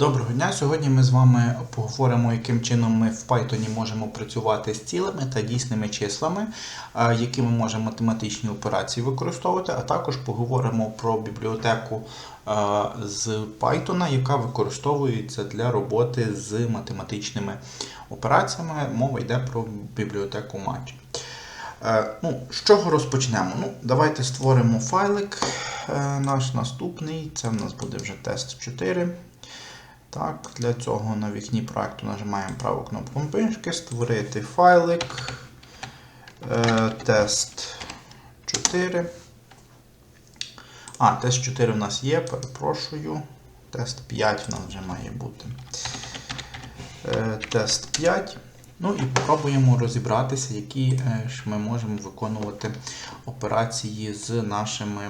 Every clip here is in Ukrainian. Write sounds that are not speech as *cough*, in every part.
Доброго дня! Сьогодні ми з вами поговоримо, яким чином ми в Python можемо працювати з цілими та дійсними числами, е, які ми можемо математичні операції використовувати, а також поговоримо про бібліотеку е, з Python, яка використовується для роботи з математичними операціями. Мова йде про бібліотеку Match. Е, Ну, з чого розпочнемо? Ну, Давайте створимо файлик наш наступний. Це в нас буде вже тест 4. Так, Для цього на вікні проекту нажимаємо праву кнопку мишки, створити файлик. Е, тест 4. А, тест 4 у нас є, перепрошую. Тест 5 у нас вже має бути. Е, тест 5. Ну і спробуємо розібратися, які е, ж ми можемо виконувати операції з нашими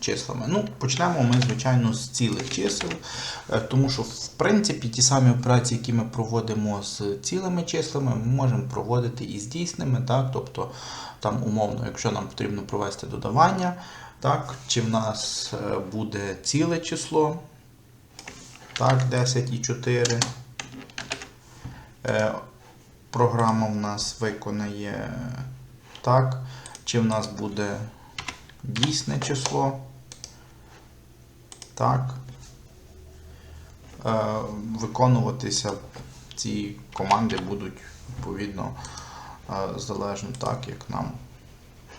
числами. Ну, Почнемо ми, звичайно, з цілих чисел, е, тому що, в принципі, ті самі операції, які ми проводимо з цілими числами, ми можемо проводити і з дійсними. Так? Тобто, там, умовно, якщо нам потрібно провести додавання, так? чи в нас е, буде ціле число, так, 10 і 4. Е, Програма в нас виконає так, чи в нас буде дійсне число. Так. Е, виконуватися ці команди будуть відповідно е, залежно так, як нам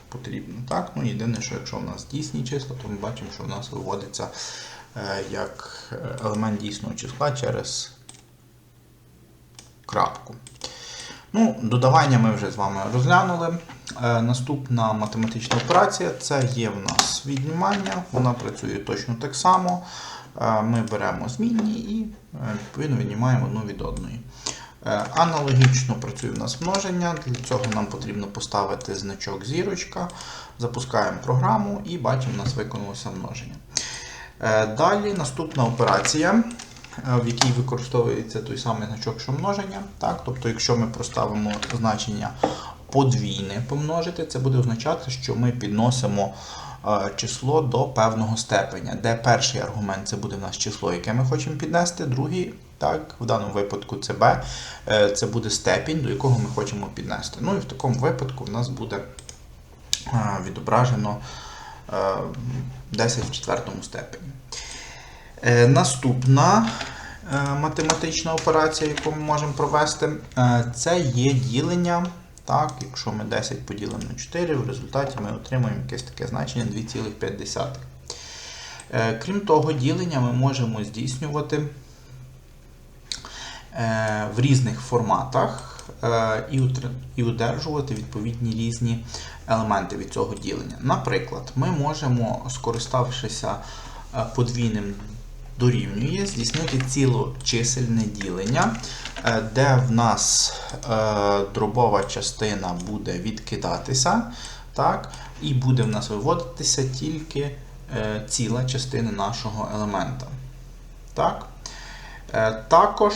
потрібно. Так? Ну, Єдине, що якщо в нас дійсні числа, то ми бачимо, що в нас виводиться е, як елемент дійсного числа через крапку. Ну, Додавання ми вже з вами розглянули. Е, наступна математична операція це є в нас віднімання, вона працює точно так само. Е, ми беремо змінні і е, відповідно віднімаємо одну від одної. Аналогічно працює в нас множення. Для цього нам потрібно поставити значок зірочка, запускаємо програму і бачимо, у нас виконалося множення. Далі наступна операція. Е, В якій використовується той самий значок, що множення. Так? Тобто, якщо ми проставимо значення подвійне помножити, це буде означати, що ми підносимо е, число до певного степеня, де перший аргумент це буде в нас число, яке ми хочемо піднести, другий, так, в даному випадку це b, е, це буде степінь, до якого ми хочемо піднести. Ну і в такому випадку в нас буде відображено е, 10 в четвертому степені. Е, Наступна е, математична операція, яку ми можемо провести, е, це є ділення. Так, Якщо ми 10 поділимо на 4, в результаті ми отримаємо якесь таке значення 2,5. Е, Крім того, ділення ми можемо здійснювати в різних форматах і удержувати відповідні різні елементи від цього ділення. Наприклад, ми можемо, скориставшися подвійним дорівнює, здійснити цілочисельне ділення, е, де в нас е, дробова частина буде відкидатися, так, і буде в нас виводитися тільки е, ціла частина нашого елемента. Так. Також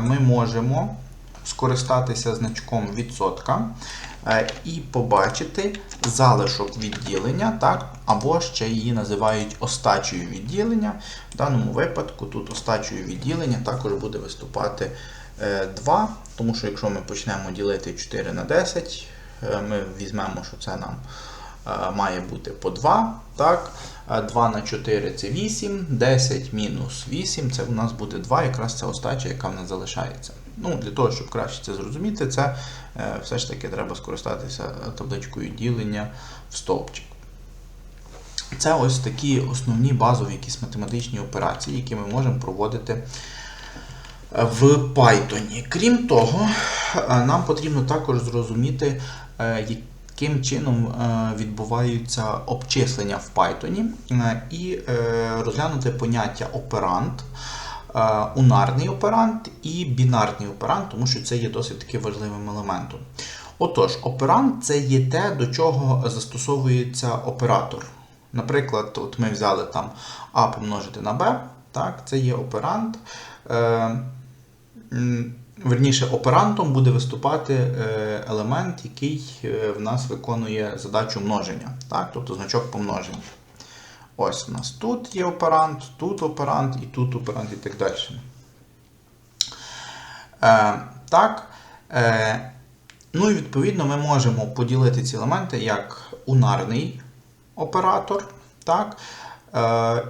ми можемо скористатися значком відсотка е, і побачити залишок відділення, так, або ще її називають остачею відділення. В даному випадку тут остачею відділення також буде виступати е, 2, тому що якщо ми почнемо ділити 4 на 10, е, ми візьмемо, що це нам е, має бути по 2. Так? Е, 2 на 4 це 8, 10 мінус 8 це у нас буде 2, якраз це остача, яка в нас залишається. Ну, Для того, щоб краще це зрозуміти, це е, все ж таки треба скористатися табличкою ділення в стовпчик. Це ось такі основні базові якісь математичні операції, які ми можемо проводити е, в Python. Крім того, е, нам потрібно також зрозуміти, яким чином е, відбуваються обчислення в Python е, і е, розглянути поняття оперант. Унарний оперант і бінарний оперант, тому що це є досить таки важливим елементом. Отож, оперант це є те, до чого застосовується оператор. Наприклад, от ми взяли там А помножити на Б, так, це є оперант. Верніше, оперантом буде виступати е, елемент, який е, в нас виконує задачу множення, так, тобто значок помноження. Ось у нас тут є оперант, тут оперант і тут оперант і так далі. Е, так. Е, ну і відповідно ми можемо поділити ці елементи як унарний оператор, так,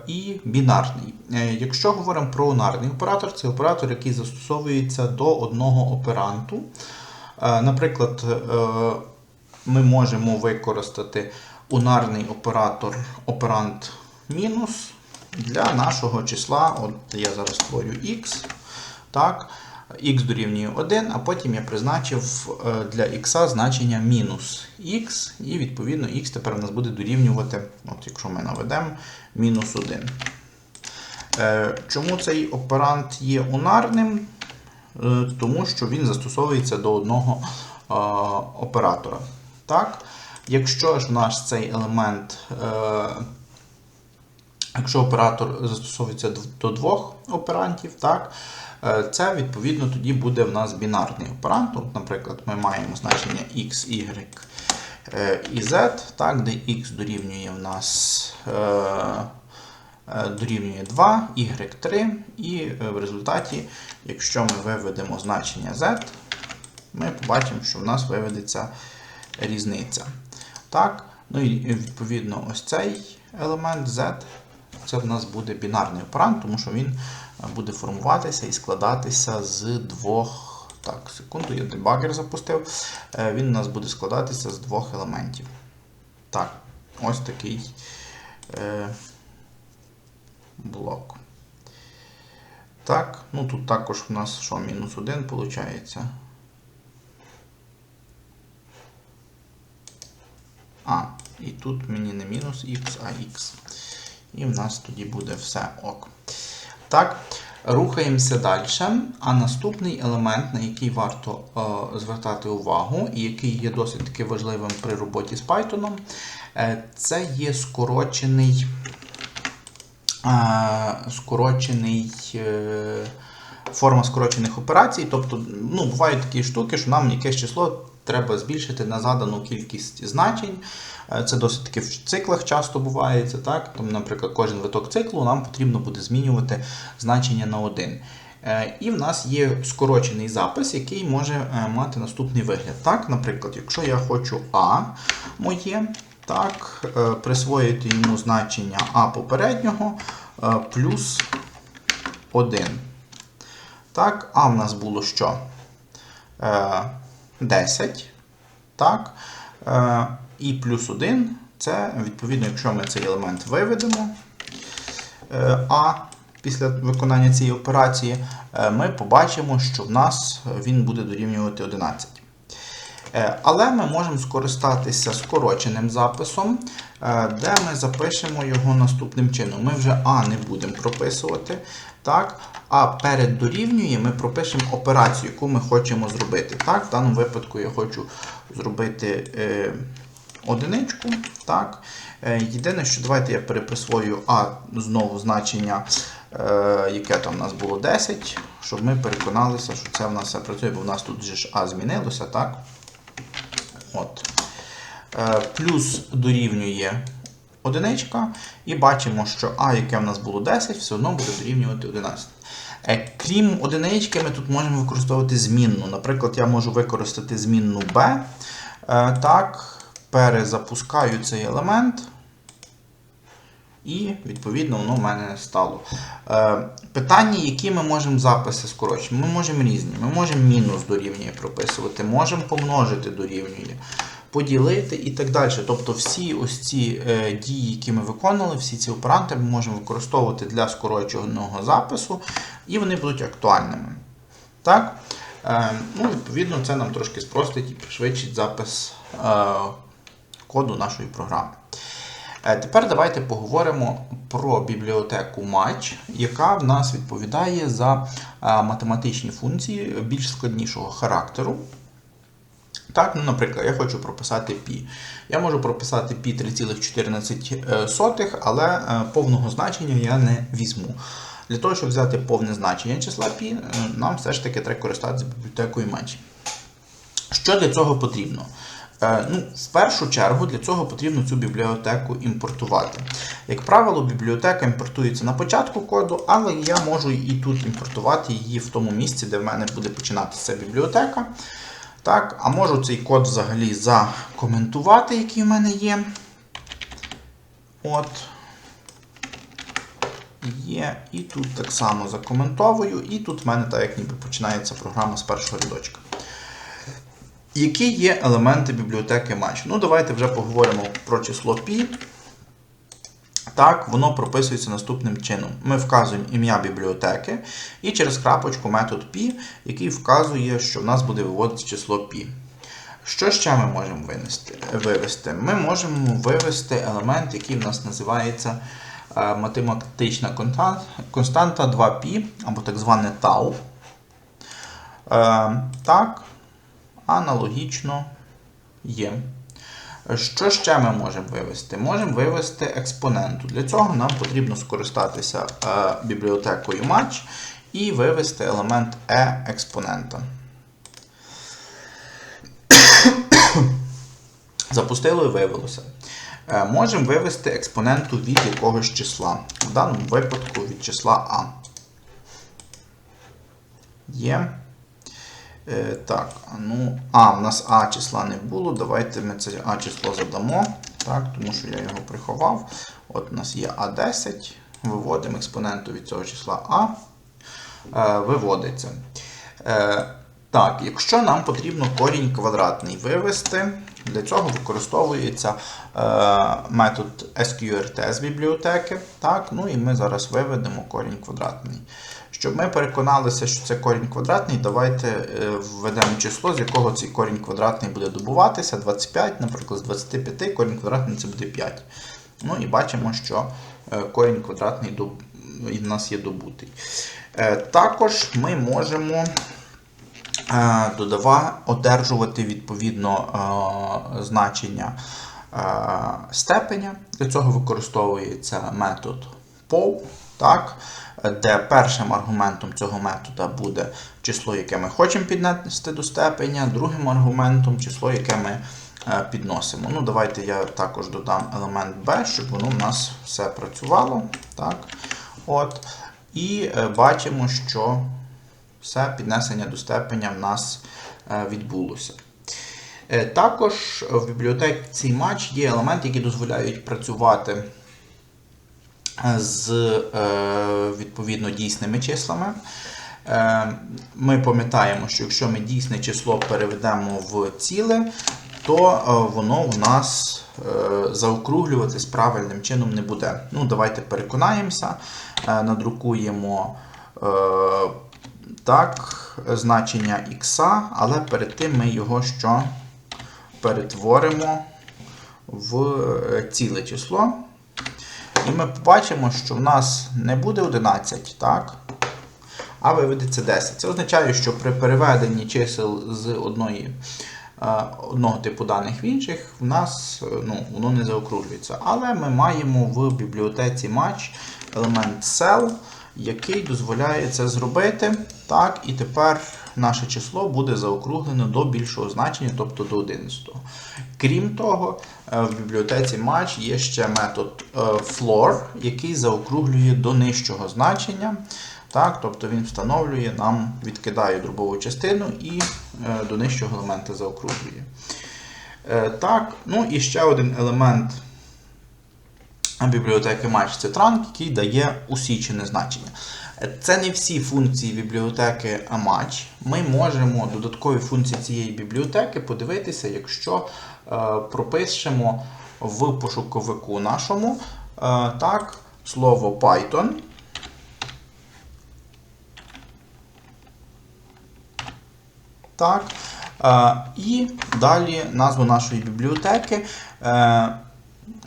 і бінарний. Е, якщо говоримо про унарний оператор, це оператор, який застосовується до одного операнту. Е, наприклад, е, ми можемо використати унарний оператор оперант мінус для нашого числа. От я зараз створю x. Так, x дорівнює 1, а потім я призначив е, для x значення мінус x, і відповідно x тепер у нас буде дорівнювати, от якщо ми наведемо, мінус 1. Е, Чому цей оперант є унарним? Е, Тому що він застосовується до одного оператора. Так? Якщо ж наш цей елемент, якщо оператор застосовується до двох оперантів, так, це відповідно тоді буде в нас бінарний оперант. От, наприклад, ми маємо значення x, y е, і z, так, де x дорівнює в нас е, е, дорівнює 2, y 3, і е, в результаті, якщо ми виведемо значення z, ми побачимо, що в нас виведеться різниця. Так, ну і відповідно ось цей елемент z, це в нас буде бінарний оперант, тому що він е, буде формуватися і складатися з двох. Так, секунду, я дебагер запустив. Е, Він у нас буде складатися з двох елементів. Так, ось такий е, блок. Так, ну тут також у нас що, мінус 1 виходить. А, і тут мені не мінус х, а х. І в нас тоді буде все ок. Так, рухаємося далі. А наступний елемент, на який варто е, звертати увагу, і який є досить таки важливим при роботі з Python, е, це є скорочений, е, скорочений е, форма скорочених операцій. Тобто, ну, бувають такі штуки, що нам якесь число треба збільшити на задану кількість значень. Е, Це досить таки в циклах часто бувається. Так? Там, наприклад, кожен виток циклу нам потрібно буде змінювати значення на один. Е, І в нас є скорочений запис, який може е, мати наступний вигляд. Так, Наприклад, якщо я хочу А моє, так, присвоїти йому значення А попереднього плюс 1. Так, А в нас було що? Е, 10. Так. Е, і плюс 1 це, відповідно, якщо ми цей елемент виведемо е, А після виконання цієї операції, е, ми побачимо, що в нас він буде дорівнювати 11. Е, Але ми можемо скористатися скороченим записом, де ми запишемо його наступним чином. Ми вже А не будемо прописувати, так? а перед дорівнює ми пропишемо операцію, яку ми хочемо зробити. Так? В даному випадку я хочу зробити е, одиничку. Так? Е, єдине, що давайте я переприсвою А знову значення, е, яке там у нас було 10, щоб ми переконалися, що це в нас все працює, бо в нас тут же ж А змінилося. так? От. Е, плюс дорівнює одиничка, і бачимо, що А, яке в нас було 10, все одно буде дорівнювати 11. Е, Крім одинички, ми тут можемо використовувати змінну. Наприклад, я можу використати змінну B. Е, Так, перезапускаю цей елемент. І, відповідно, воно в мене стало. Питання, які ми можемо записи скорочити. Ми можемо різні. Ми можемо мінус дорівнює прописувати, можемо помножити дорівнює, поділити і так далі. Тобто всі ось ці е, дії, які ми виконали, всі ці операнти ми можемо використовувати для скороченого запису, і вони будуть актуальними. Так? Е, ну, Відповідно, це нам трошки спростить і пришвидшить запис е, коду нашої програми. Тепер давайте поговоримо про бібліотеку Match, яка в нас відповідає за математичні функції більш складнішого характеру. Так, ну, наприклад, я хочу прописати π. Я можу прописати π 3,14, але е, повного значення я не візьму. Для того, щоб взяти повне значення числа π, е, нам все ж таки треба користатися бібліотекою Match. Що для цього потрібно? Е, Ну, в першу чергу для цього потрібно цю бібліотеку імпортувати. Як правило, бібліотека імпортується на початку коду, але я можу і тут імпортувати її в тому місці, де в мене буде починатися бібліотека. Так, А можу цей код взагалі закоментувати, який в мене є. От. Є. І тут так само закоментовую, і тут в мене так як ніби починається програма з першого рядочка. Які є елементи бібліотеки Match? Ну, давайте вже поговоримо про число π. Так, воно прописується наступним чином. Ми вказуємо ім'я бібліотеки і через крапочку метод P, який вказує, що в нас буде виводити число P. Що ще ми можемо винести? вивести? Ми можемо вивести елемент, який в нас називається е, математична константа 2P, або так зване tau. Е, так, аналогічно є. Що ще ми можемо вивести? Можемо вивести експоненту. Для цього нам потрібно скористатися е, бібліотекою Match і вивести елемент e експонента. *coughs* Запустило і виявилося. Е, Можемо вивести експоненту від якогось числа. В даному випадку від числа А. Є. Е, так, ну, а, в нас А числа не було. Давайте ми це А число задамо. Так, тому що я його приховав. От у нас є А10. Виводимо експоненту від цього числа А. Е, виводиться. Е, так, якщо нам потрібно корінь квадратний вивести, для цього використовується е, метод SQRT з бібліотеки. Так, ну і ми зараз виведемо корінь квадратний. Щоб ми переконалися, що це корінь квадратний, давайте е, введемо число, з якого цей корінь квадратний буде добуватися. 25, наприклад, з 25 корінь квадратний це буде 5. Ну і бачимо, що е, корінь квадратний в нас є добутий. Також ми можемо додава, одержувати відповідно е, значення е, степеня. Для цього використовується метод POW, так, де першим аргументом цього метода буде число, яке ми хочемо піднести до степеня, другим аргументом число, яке ми е, підносимо. Ну, Давайте я також додам елемент B, щоб воно в нас все працювало. Так. От. І е, бачимо, що все піднесення до степеня в нас е, відбулося. Е, Також в бібліотеці матч є елементи, які дозволяють працювати е, з відповідно дійсними числами. Ми пам'ятаємо, що якщо ми дійсне число переведемо в ціле, то воно у нас заокруглюватись правильним чином не буде. Ну, Давайте переконаємося, надрукуємо так, значення х, але перед тим ми його що перетворимо в е, ціле число. І ми побачимо, що в нас не буде 11, так? а виведеться 10. Це означає, що при переведенні чисел з одної, е, одного типу даних в інших, в нас е, ну, воно не заокруглюється. Але ми маємо в бібліотеці Match елемент cell, який дозволяє це зробити. Так, І тепер наше число буде заокруглено до більшого значення, тобто до 11. Крім того, е, в бібліотеці Match є ще метод е, floor, який заокруглює до нижчого значення. Так, Тобто він встановлює, нам відкидає дробову частину і е, до нижчого елемента заокруглює. Е, так, ну і ще один елемент бібліотеки Match це транк, який дає усічене значення. Це не всі функції бібліотеки Match. Ми можемо додаткові функції цієї бібліотеки подивитися, якщо е, пропишемо в пошуковику нашому е, так, слово Python. Так. Е, і далі назву нашої бібліотеки.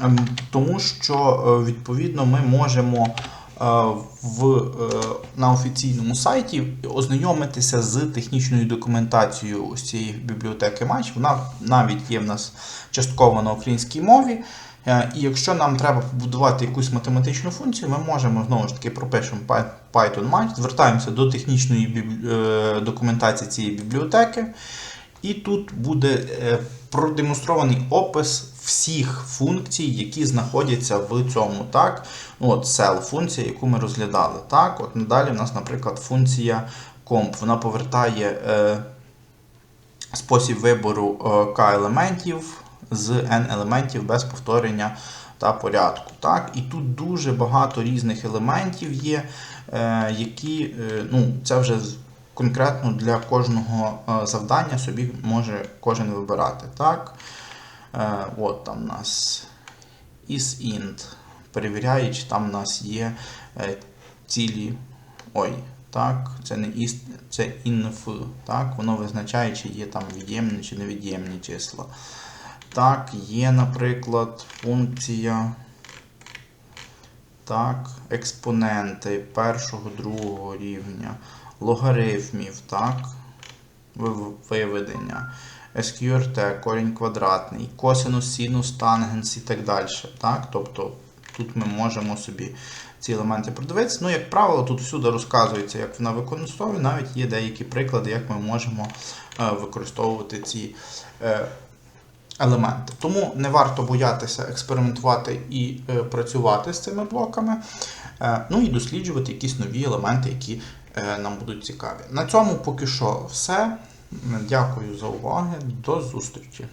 Ем, тому що, е, відповідно, ми можемо е, в, е, на офіційному сайті ознайомитися з технічною документацією ось цієї бібліотеки Match. Вона навіть є в нас частково на українській мові. І якщо нам треба побудувати якусь математичну функцію, ми можемо знову ж таки пропишемо Python Match, звертаємося до технічної документації цієї бібліотеки. І тут буде е, продемонстрований опис всіх функцій, які знаходяться в цьому. Так? Ну, от cell функція, яку ми розглядали. Так? От надалі в нас, наприклад, функція comp. Вона повертає е, спосіб вибору е, k елементів з n елементів без повторення та порядку. Так? І тут дуже багато різних елементів є, які ну, це вже конкретно для кожного е, завдання собі може кожен вибирати. Так? Е, От там у нас isInt. Перевіряє, чи там у нас є е, цілі. Ой, так, це не іс, це inf, так, воно визначає, чи є там від'ємні чи невід'ємні числа. Так, є, наприклад, функція. Так, експоненти першого, другого рівня, логарифмів, так, виведення, SQRT, корінь квадратний, косинус, синус, тангенс і так далі. Так? Тобто тут ми можемо собі ці елементи продивитися. Ну, як правило, тут всюди розказується, як вона використовує. Навіть є деякі приклади, як ми можемо е, використовувати ці е, елементи. Тому не варто боятися експериментувати і е, працювати з цими блоками. Ну і досліджувати якісь нові елементи, які нам будуть цікаві. На цьому поки що все. Дякую за увагу. До зустрічі!